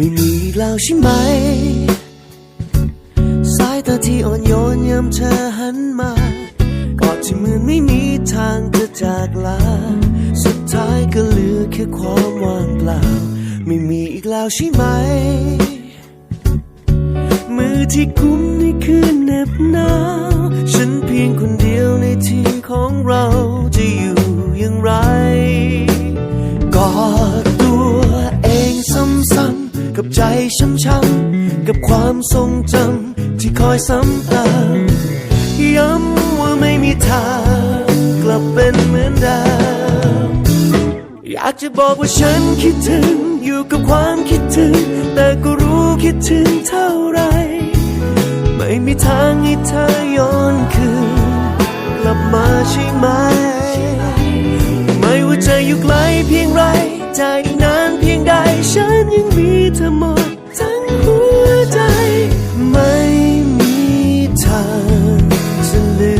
ไม่มีอีกแล้วใช่ไหม สายตาที่อ่อนโยนยามเธอหันมากอดที่เหมือนไม่มีทางจะจากลา สุดท้ายก็เหลือแค่ความว่างเปล่า ไม่มีอีกแล้วใช่ไหม มือที่กุมในคืนเหน็บหนาว ฉันเพียงคนเดียวในที่ของเราจะ ใจช้ำๆกับความทรงจำที่คอยซ้ำเติมย้ำว่าไม่มีทางกลับเป็นเหมือนเดิมอยากจะบอกว่าฉันคิดถึงอยู่กับความคิดถึง แต่ก็รู้คิดถึงเท่าไร ไม่มีทางให้เธอย้อนคืนกลับมาใช่ไหม ไม่ว่าจะอยู่ไกลเพียงไรจะอีกนานเพียงใด ฉันยังมีเธอหมดทั้งหัวใจ ไม่มีทางจะลื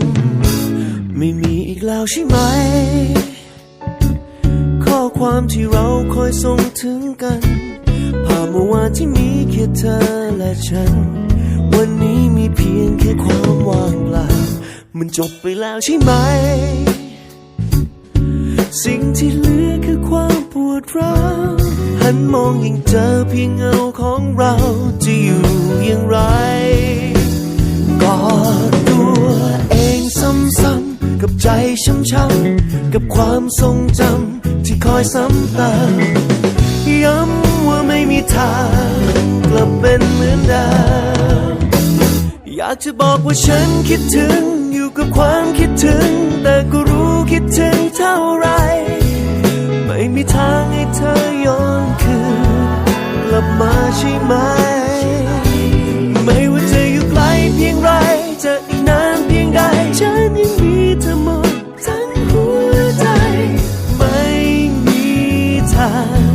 ม ไม่มีอีกแล้วใช่ไหม ข้อความที่เราคอยส่งถึงกันภาพเมื่อวานที่มีแค่เธอและฉัน วันนี้มีเพียงแค่ความว่างเปล่ามันจบไปแล้วใช่ไหม สิ่งที่เหลือคือความ วดร้าวหันมองยังเจอเพียงเงาของเราจะอยู่อย่างไรกอดตัวเองซ้ำๆกับใจช้ำๆกับความทรงจำที่คอยซ้ำเติมย้ำว่าไม่มีทางกลับเป็นเหมือนเดิมอยากจะบอกว่าฉันคิดถึงอยู่กับความคิดถึง แต่ก็รู้คิดถึงเท่าไร ไม่มีทางให้เธอย้อนคืนกลับมาใช่ไหม ไม่ว่าจะอยู่ไกลเพียงไรจะอีกนานเพียงใด ฉันยังมีเธอหมดทั้งหัวใจ ไม่มีทาง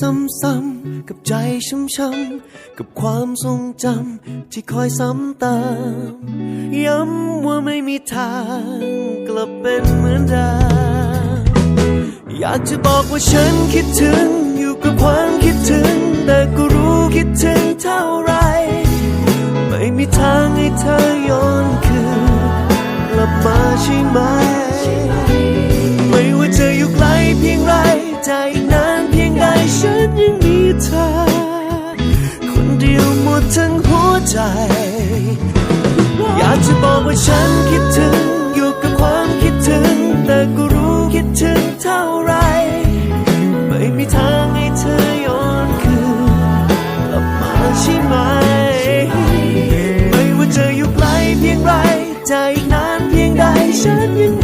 ซ้ำๆกับใจช้ำๆกับความทรงจำที่คอยซ้ำเติมย้ำว่าไม่มีทางกลับเป็นเหมือนเดิมอยากจะบอกว่าฉันคิดถึง ทั้งหัวใจ อยากจะบอกว่าฉันคิดถึง อยู่กับความคิดถึง แต่ก็รู้คิดถึงเท่าไร ไม่มีทางให้เธอย้อนคืนกลับมาใช่ไหม ไม่ว่าจะอยู่ไกลเพียงไร ใจนานเพียงใดฉันยัง